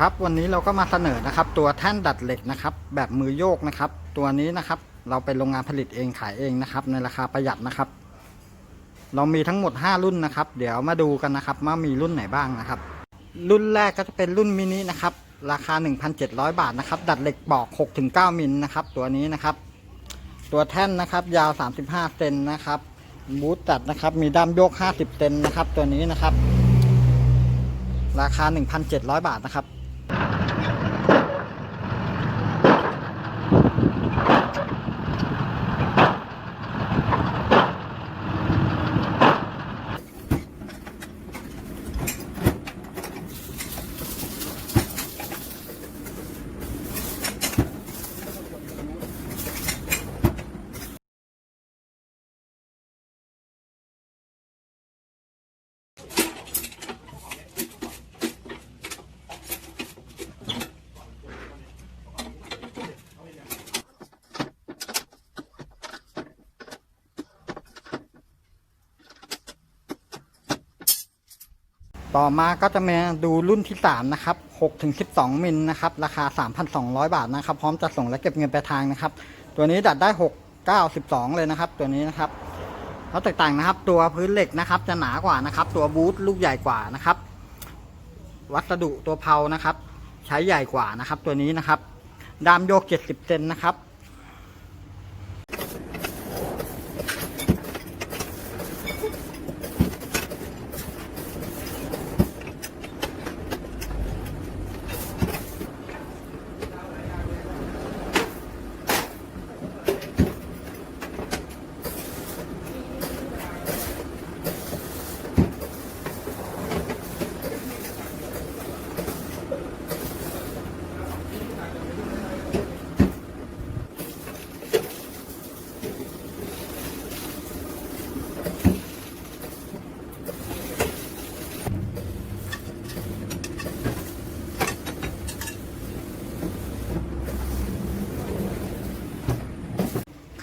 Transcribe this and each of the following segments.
ครับวันนี้เราก็มาเสนอนะครับ ตัวแท่นดัดเหล็กนะครับ แบบมือโยกนะครับ ตัวนี้นะครับ เราเป็นโรงงานผลิตเองขายเองนะครับ ในราคาประหยัดนะครับ เรามีทั้งหมด 5 รุ่นนะครับ เดี๋ยวมาดูกันนะครับว่ามีรุ่นไหนบ้างนะครับ รุ่นแรกก็จะเป็นรุ่นมินินะครับ ราคา 1,700 บาทนะครับ ดัดเหล็กปอก 6-9 มิลนะครับ ตัวนี้นะครับ ตัวแท่นนะครับ ยาว 35เซนนะครับบูทตัดนะครับ มีด้ามโยก 50เซนนะครับ ตัวนี้นะครับราคา 1,700 บาทนะครับ ต่อมาก็จะมาดูรุ่นที่ 3 นะครับ6ถึง12 มิลนะครับ ราคา 3,200 บาทนะครับ พร้อมจะส่งและเก็บเงินปลายทางนะครับ ตัวนี้ดัดได้ 6 9 12 เลยนะครับ ตัวนี้นะครับแล้วแตกต่างนะครับ ตัวพื้นเหล็กนะครับ จะหนากว่านะครับ ตัวบูทลูกใหญ่กว่านะครับ วัสดุตัวเพานะครับ ใช้ใหญ่กว่านะครับ ตัวนี้นะครับ ดามโยก 70 เซนนะครับ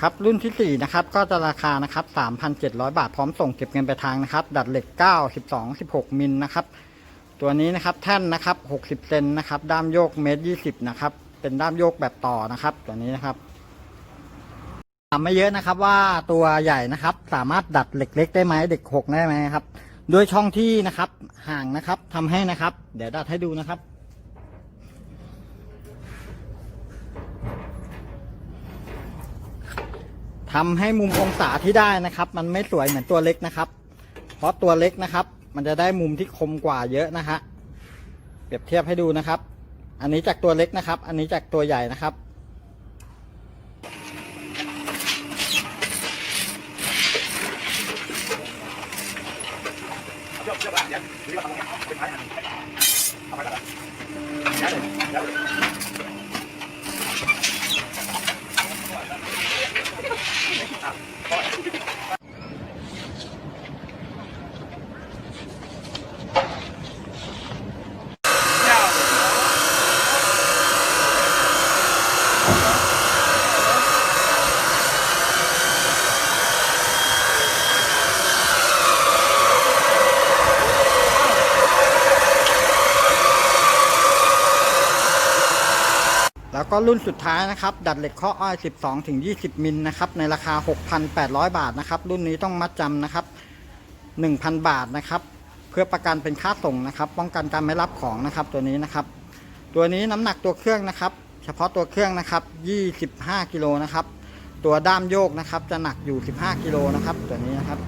ครับรุ่นที่ 4 นะครับ ก็จะราคานะครับ 3,700 บาทพร้อมส่งเก็บเงินไปทางนะครับ ดัดเหล็ก 9 12 16 มิลนะครับ ตัวนี้นะครับแท่นนะครับ 60 เซนนะครับ ด้ามโยกเมตร 20 นะครับ เป็นด้ามโยกแบบต่อนะครับ ตัวนี้นะครับถามม่เยอะนะครับว่าตัวใหญ่นะครับ สามารถดัดเหล็กเล็กได้ไหมเด็กหกได้ไหมครับด้วยช่องที่นะครับห่างนะครับทำให้นะครับ เดี๋ยวดัดให้ดูนะครับ ทำให้มุมองศาที่ได้นะครับ มันไม่สวยเหมือนตัวเล็กนะครับ เพราะตัวเล็กนะครับ มันจะได้มุมที่คมกว่าเยอะนะฮะเปรียบเทียบให้ดูนะครับ อันนี้จากตัวเล็กนะครับ อันนี้จากตัวใหญ่นะครับ แล้วก็รุ่นสุดท้ายนะครับ ดัดเหล็กข้ออ้อย 12ถึง20 มิลนะครับ ในราคา 6,800 บาทนะครับ รุ่นนี้ต้องมัดจำนะครับ 1,000 บาทนะครับ เพื่อประกันเป็นค่าส่งนะครับ ป้องกันการไม่รับของนะครับ ตัวนี้นะครับ ตัวนี้น้ำหนักตัวเครื่องนะครับ เฉพาะตัวเครื่องนะครับ 25 กิโลนะครับ ตัวด้ามโยกนะครับ จะหนักอยู่ 15 กิโลนะครับ ตัวนี้นะครับ